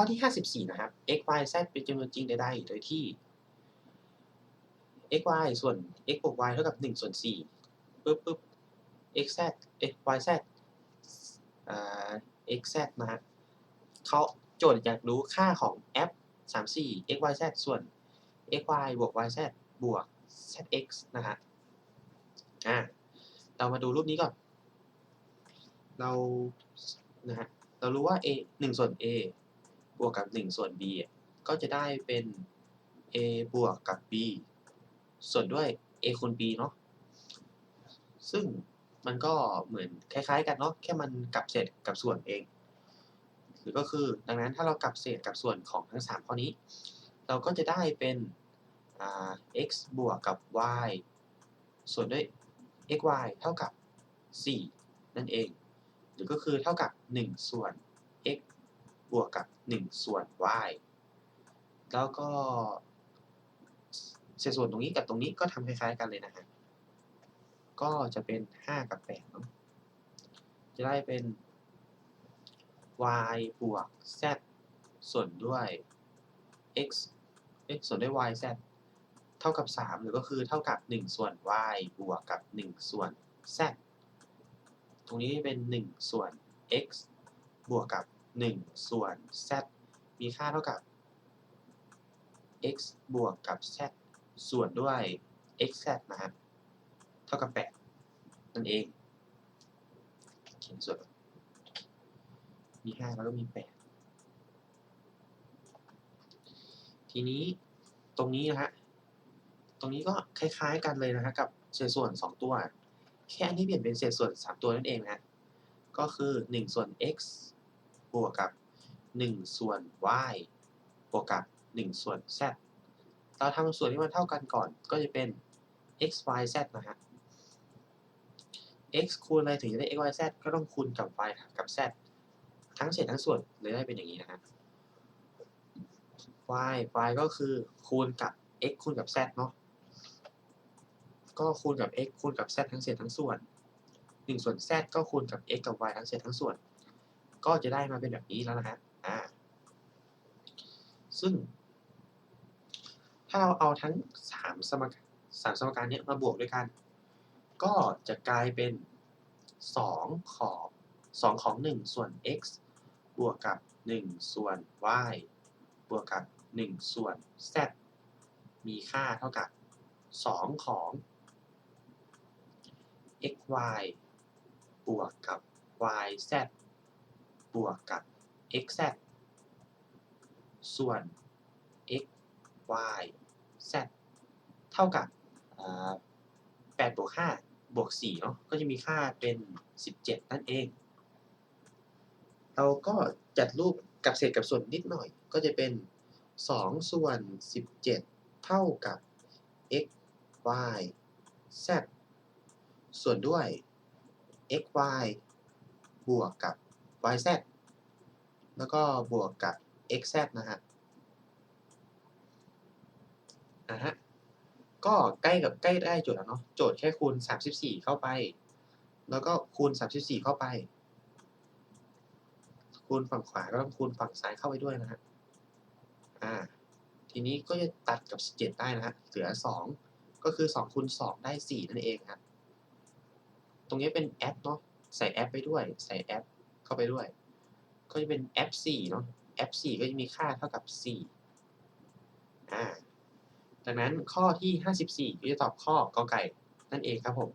ข้อที่ 54 นะครับ x y z เป็นจำนวนจริงใดๆ โดยที่ x y ส่วน x บวก y เท่ากับ 1 ส่วน4ปึ๊บปึ๊บ x z x y z อ่า x z นะฮะเขาโจทย์อยากรู้ค่าของ f 34 x y z ส่วน x y บวก y z บวก z x นะฮะอ่าเรามาดูรูปนี้ก่อน เรา นะฮะ เรารู้ว่า a 1ส่วน a บวกกับ 1 ส่วน b ก็จะได้เป็น a บวกกับ b ส่วนด้วย a คูณ b เนาะ ซึ่งมันก็เหมือนคล้ายๆ กันเนาะ แค่มันกลับเศษกับส่วนเองหรือก็คือ ดังนั้นถ้าเรากลับเศษกับส่วนของทั้ง 3 ข้อนี้ เราก็จะได้เป็นอ่า x บวกกับ y ส่วนด้วย x y เท่ากับ 4 นั่นเอง หรือก็คือเท่ากับ 1 ส่วน x บวกกับ 1 ส่วน y แล้วก็เศษส่วนตรงนี้กับตรงนี้ก็ทำคล้ายๆกันเลยนะฮะ ก็จะเป็น 5 กับ8เนาะ จะได้เป็น y บวก z ส่วนด้วย x x ส่วนด้วย y z เท่ากับ 3 หรือก็คือเท่ากับ 1 ส่วน y บวกกับ 1 ส่วน z ตรงนี้เป็น 1 ส่วน x บวกกับ 1 ส่วน z มีค่าเท่ากับ x บวกกับ z ส่วนด้วย xz นะฮะ เท่ากับ 8 นั่นเองเขียนส่วน มี 5 แล้วก็มี 8 ทีนี้ตรงนี้นะฮะ ตรงนี้ก็คล้ายๆกันเลยนะฮะ กับเศษส่วน 2 ตัว แค่อันนี้เปลี่ยนเป็นเศษส่วน 3 ตัวนั่นเองนะ ก็คือ 1 ส่วน x บวกกับ 1 ส่วน y บวกกับ 1 ส่วน z เราทำส่วนที่มันเท่ากันก่อนก็จะเป็น x y z นะฮะ x คูณอะไรถึงจะได้ x y z ก็ต้องคูณกับ y กับ z ทั้งเศษทั้งส่วนเลยได้เป็นอย่างนี้นะฮะ y y ก็คือคูณกับ x คูณกับ z เนาะ ก็คูณกับ x คูณกับ z ทั้งเศษทั้งส่วน 1 ส่วน z ก็คูณกับ x กับ y ทั้งเศษทั้งส่วน ก็จะได้มาเป็นแบบนี้แล้วนะฮะอ่าซึ่ง ถ้าเราเอาทั้ง3สมการสามสมการนี้มาบวกด้วยกัน ก็จะกลายเป็น 2 ของ 2 ของ 1 ส่วน x บวกกับ 1 ส่วน y บวกกับ 1 ส่วน z มีค่าเท่ากับ 2 ของ x y บวกกับ y z บวกกับ x z ส่วน x y z เท่ากับ8บวก5บวก4เนาะก็จะมีค่าเป็น 17 นั่นเอง เราก็จัดรูปกับเศษกับส่วนนิดหน่อย ก็จะเป็น 2 ส่วน 17 เท่ากับ x y z ส่วนด้วย x y บวกกับ y z แล้วก็บวกกับ x z นะฮะอะฮะก็ใกล้กับใกล้ได้โจทย์แล้วเนาะโจทย์แค่คูณ 34 เข้าไป แล้วก็คูณ 34 เข้าไป คูณฝั่งขวาก็ต้องคูณฝั่งซ้ายเข้าไปด้วยนะฮะอ่าทีนี้ก็จะตัดกับ17ได้นะฮะเหลือ 2 ก็คือ2คูณ2ได้ 4 นั่นเองครับตรงนี้เป็นแอปเนาะใส่แอปไปด้วยใส่แอป เข้าไปด้วย ก็จะเป็น f4 เนาะ f4 ก็จะมีค่าเท่ากับ 4 อ่า ดังนั้นข้อที่ 54ก็จะตอบข้อกอไก่นั่นเองครับผม